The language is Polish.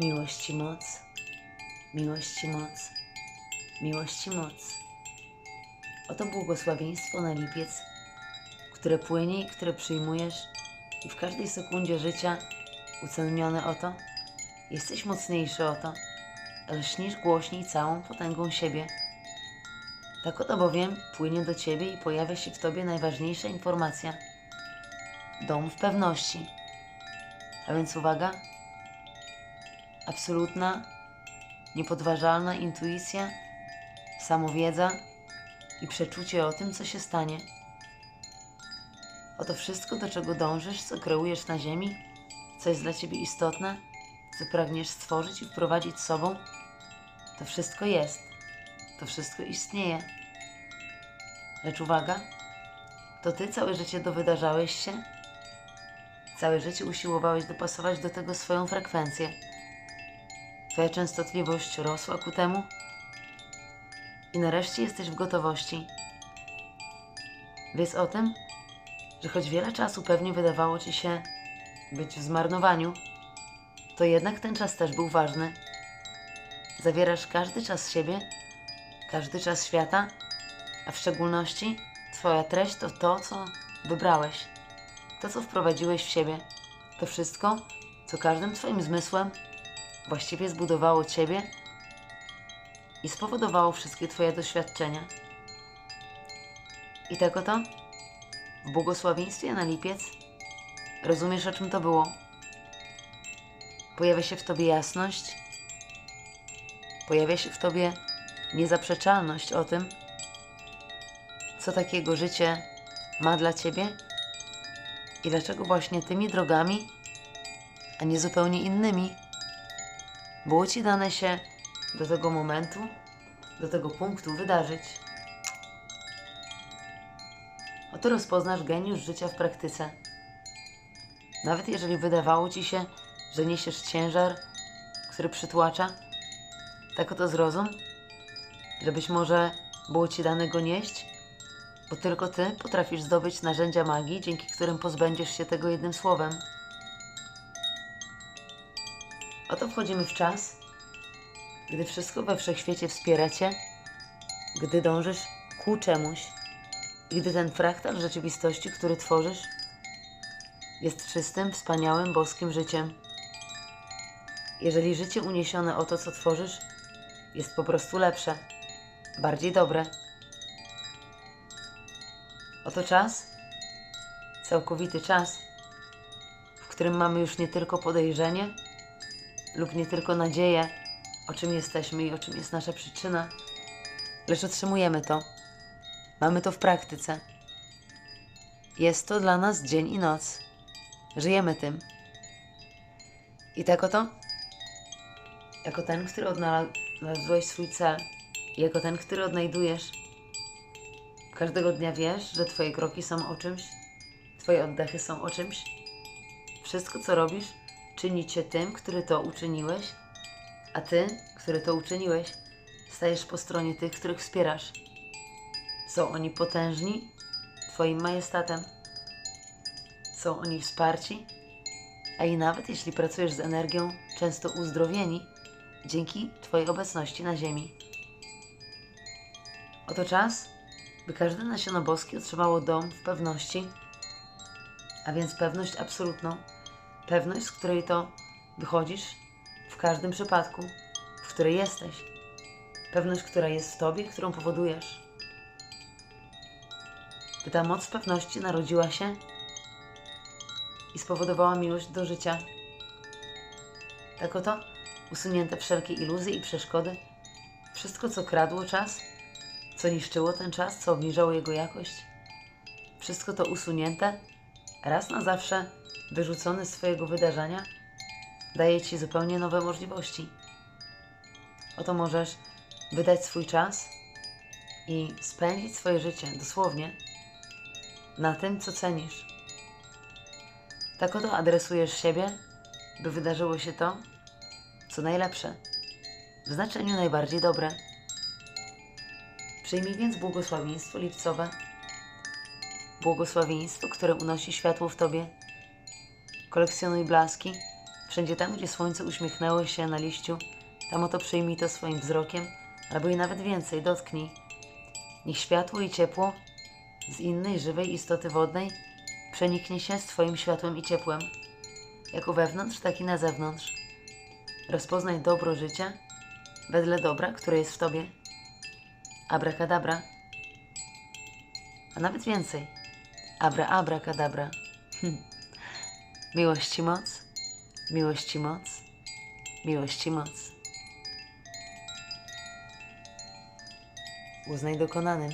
Miłość i moc, miłość i moc, miłość i moc. Oto błogosławieństwo na lipiec, które płynie i które przyjmujesz i w każdej sekundzie życia ucennione o to, jesteś mocniejszy o to, lśnisz głośniej całą potęgą siebie. Tak oto bowiem płynie do Ciebie i pojawia się w Tobie najważniejsza informacja. Dom w pewności. A więc uwaga, absolutna, niepodważalna intuicja, samowiedza i przeczucie o tym, co się stanie. Oto wszystko, do czego dążysz, co kreujesz na ziemi, co jest dla Ciebie istotne, co pragniesz stworzyć i wprowadzić sobą, to wszystko jest, to wszystko istnieje. Lecz uwaga, to Ty całe życie dowydarzałeś się, całe życie usiłowałeś dopasować do tego swoją frekwencję. Twoja częstotliwość rosła ku temu i nareszcie jesteś w gotowości. Wiedz o tym, że choć wiele czasu pewnie wydawało Ci się być w zmarnowaniu, to jednak ten czas też był ważny. Zawierasz każdy czas siebie, każdy czas świata, a w szczególności Twoja treść to to, co wybrałeś, to, co wprowadziłeś w siebie, to wszystko, co każdym Twoim zmysłem właściwie zbudowało Ciebie i spowodowało wszystkie Twoje doświadczenia. I tak oto, w błogosławieństwie na lipiec, rozumiesz, o czym to było. Pojawia się w Tobie jasność, pojawia się w Tobie niezaprzeczalność o tym, co takiego życie ma dla Ciebie i dlaczego właśnie tymi drogami, a nie zupełnie innymi, było Ci dane się do tego momentu, do tego punktu wydarzyć. Oto rozpoznasz geniusz życia w praktyce. Nawet jeżeli wydawało Ci się, że niesiesz ciężar, który przytłacza, tak oto zrozum, że być może było Ci dane go nieść, bo tylko Ty potrafisz zdobyć narzędzia magii, dzięki którym pozbędziesz się tego jednym słowem. Oto wchodzimy w czas, gdy wszystko we wszechświecie wspiera Cię, gdy dążysz ku czemuś gdy ten fraktal rzeczywistości, który tworzysz, jest czystym, wspaniałym, boskim życiem. Jeżeli życie uniesione o to, co tworzysz, jest po prostu lepsze, bardziej dobre. Oto czas, całkowity czas, w którym mamy już nie tylko podejrzenie lub nie tylko nadzieję, o czym jesteśmy i o czym jest nasza przyczyna, lecz otrzymujemy to. Mamy to w praktyce. Jest to dla nas dzień i noc. Żyjemy tym. I tak oto, jako ten, który odnalazłeś swój cel, jako ten, który odnajdujesz, każdego dnia wiesz, że Twoje kroki są o czymś, Twoje oddechy są o czymś. Wszystko, co robisz, czyni Cię tym, który to uczyniłeś, a Ty, który to uczyniłeś, stajesz po stronie tych, których wspierasz. Są oni potężni Twoim majestatem. Są oni wsparci, a i nawet jeśli pracujesz z energią, często uzdrowieni dzięki Twojej obecności na Ziemi. Oto czas, by każde nasiono boskie otrzymało dom w pewności, a więc pewność absolutną, pewność, z której to wychodzisz w każdym przypadku, w której jesteś, pewność, która jest w Tobie, którą powodujesz. By ta moc pewności narodziła się i spowodowała miłość do życia. Tak oto usunięte wszelkie iluzje i przeszkody, wszystko, co kradło czas, co niszczyło ten czas, co obniżało jego jakość, wszystko to usunięte, raz na zawsze wyrzucone z swojego wydarzenia, daje Ci zupełnie nowe możliwości. Oto możesz wydać swój czas i spędzić swoje życie dosłownie na tym, co cenisz. Tak oto adresujesz siebie, by wydarzyło się to, co najlepsze, w znaczeniu najbardziej dobre. Przyjmij więc błogosławieństwo lipcowe, błogosławieństwo, które unosi światło w Tobie. Kolekcjonuj blaski, Wszędzie tam, gdzie słońce uśmiechnęło się na liściu, tam oto przyjmij to swoim wzrokiem, albo i nawet więcej, dotknij. Niech światło i ciepło z innej żywej istoty wodnej przeniknie się z Twoim światłem i ciepłem, jako wewnątrz, tak i na zewnątrz. Rozpoznaj dobro życia wedle dobra, które jest w Tobie. Abracadabra. A nawet więcej. Abra, abracadabra. Hm. Miłości moc, miłości moc, miłości moc. Uznaj dokonanym